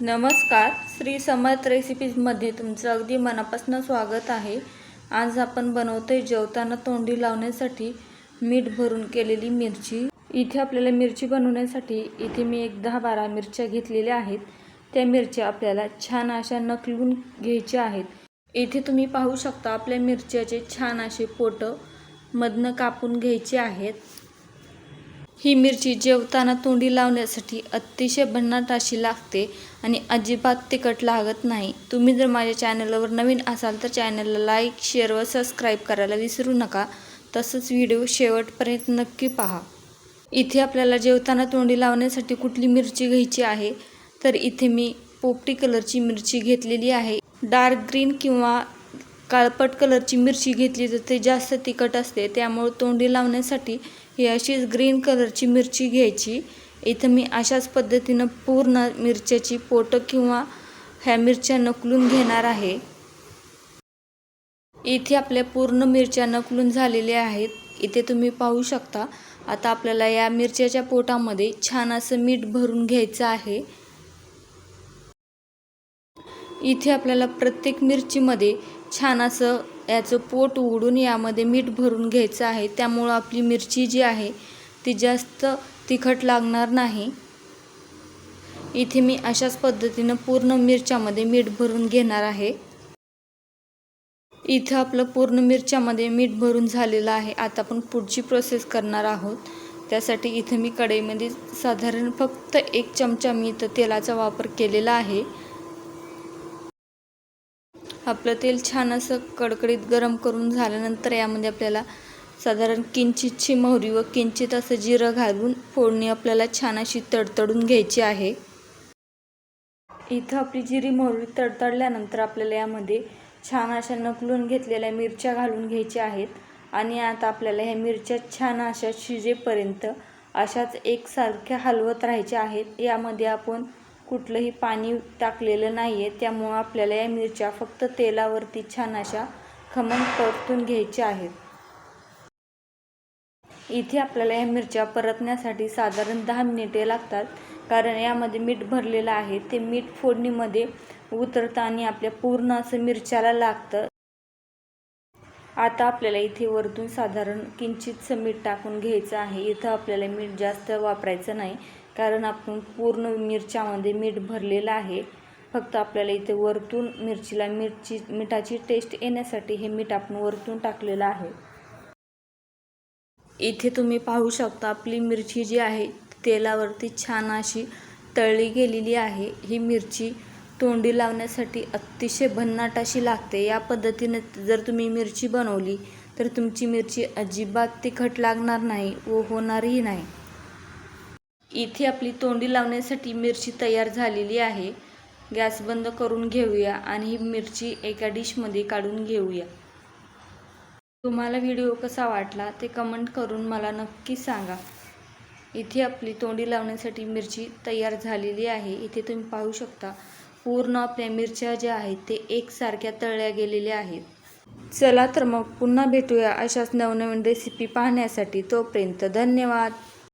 नमस्कार श्री समर्थ रेसिपीजमध्ये तुमचं अगदी मनापासून स्वागत आहे. आज आपण बनवतोय जेवताना तोंडी लावण्यासाठी मीठ भरून केलेली मिरची. इथे आपल्याला मिरची बनवण्यासाठी इथे मी एक दहा बारा मिरच्या घेतलेल्या आहेत. त्या मिरच्या आपल्याला छान अशा नकलून घ्यायच्या आहेत. इथे तुम्ही पाहू शकता आपल्या मिरच्याचे छान असे पोटं मधनं कापून घ्यायचे आहेत. ही मिरची जेवताना तोंडी लावण्यासाठी अतिशय भन्नाट अशी लागते आणि अजिबात तिखट लागत नाही. तुम्ही जर माझ्या चॅनलवर नवीन असाल तर चॅनलला लाईक शेअर व सबस्क्राईब करायला विसरू नका. तसंच व्हिडिओ शेवटपर्यंत नक्की पहा. इथे आपल्याला जेवताना तोंडी लावण्यासाठी कुठली मिरची घ्यायची आहे? तर इथे मी पोपटी कलरची मिरची घेतलेली आहे. डार्क ग्रीन किंवा काळपट कलरची मिरची घेतली तर ते जास्त तिखट असते. त्यामुळे तोंडी लावण्यासाठी ही अशीच ग्रीन कलरची मिरची घ्यायची. इथं मी अशाच पद्धतीनं पूर्ण मिरच्याची पोटं किंवा ह्या मिरच्या नकलून घेणार आहे. इथे आपल्या पूर्ण मिरच्या नकलून झालेल्या आहेत. इथे तुम्ही पाहू शकता. आता आपल्याला या मिरच्याच्या पोटामध्ये छान असं मीठ भरून घ्यायचं आहे. इथे आपल्याला प्रत्येक मिरचीमध्ये छान असं याचं पोट उघडून यामध्ये मीठ भरून घ्यायचं आहे. त्यामुळं आपली मिरची जी आहे ती जास्त तिखट लागणार नाही. इथे मी अशाच पद्धतीनं पूर्ण मिरच्यामध्ये मीठ भरून घेणार आहे. इथं आपलं पूर्ण मिरच्यामध्ये मीठ भरून झालेलं आहे. आता आपण पुढची प्रोसेस करणार आहोत. त्यासाठी इथं मी कढईमध्ये साधारण फक्त एक चमचा मी इथं तेलाचा वापर केलेला आहे. आपलं तेल छान असं कडकडीत गरम करून झाल्यानंतर यामध्ये आपल्याला साधारण किंचितची मोहरी व किंचित असं जिरं घालून फोडणी आपल्याला छान अशी तडतडून घ्यायची आहे. इथं आपली जिरी मोहरी तडतडल्यानंतर आपल्याला यामध्ये छान अशा नकलून घेतलेल्या मिरच्या घालून घ्यायच्या आहेत. आणि आता आपल्याला ह्या मिरच्या छान अशा शिजेपर्यंत अशाच एकसारख्या हलवत राहायच्या आहेत. यामध्ये आपण कुठलंही पाणी टाकलेलं नाही आहे त्यामुळं आपल्याला या मिरच्या फक्त तेलावरती छान अशा खमंग परतून घ्यायच्या आहेत. इथे आपल्याला या मिरच्या परतण्यासाठी साधारण दहा मिनिटे लागतात कारण यामध्ये मीठ भरलेलं आहे. ते मीठ फोडणीमध्ये उतरताना आपल्या पूर्ण असं मिरच्याला लागतं. आता आपल्याला इथे वरतून साधारण किंचितचं मीठ टाकून घ्यायचं आहे. इथं आपल्याला मीठ जास्त वापरायचं नाही. कारण आपण पूर्ण मिरच्यामध्ये मीठ भरलेलं आहे. फक्त आपल्याला इथे वरतून मिरचीला मिरची मिठाची टेस्ट येण्यासाठी हे मीठ आपण वरतून टाकलेलं आहे. इथे तुम्ही पाहू शकता आपली मिरची जी आहे तेलावरती छान अशी तळली गेलेली आहे. ही मिरची तोंडी लावण्यासाठी अतिशय भन्नाट अशी लागते. या पद्धतीने जर तुम्ही मिरची बनवली तर तुमची मिरची अजिबात तिखट लागणार नाही व होणारही नाही. इथे आपली तोंडी लावण्यासाठी मिरची तयार झालेली आहे. गॅस बंद करून घेऊया आणि ही मिरची एका डिशमध्ये काढून घेऊया. तुम्हाला व्हिडिओ कसा वाटला ते कमेंट करून मला नक्की सांगा. इथे आपली तोंडी लावण्यासाठी मिरची तयार झालेली आहे. इथे तुम्ही पाहू शकता पूर्ण आपल्या मिरच्या ज्या आहेत ते एकसारख्या तळल्या गेलेल्या आहेत. चला तर मग पुन्हा भेटूया अशाच नवनवीन रेसिपी पाहण्यासाठी. तोपर्यंत धन्यवाद.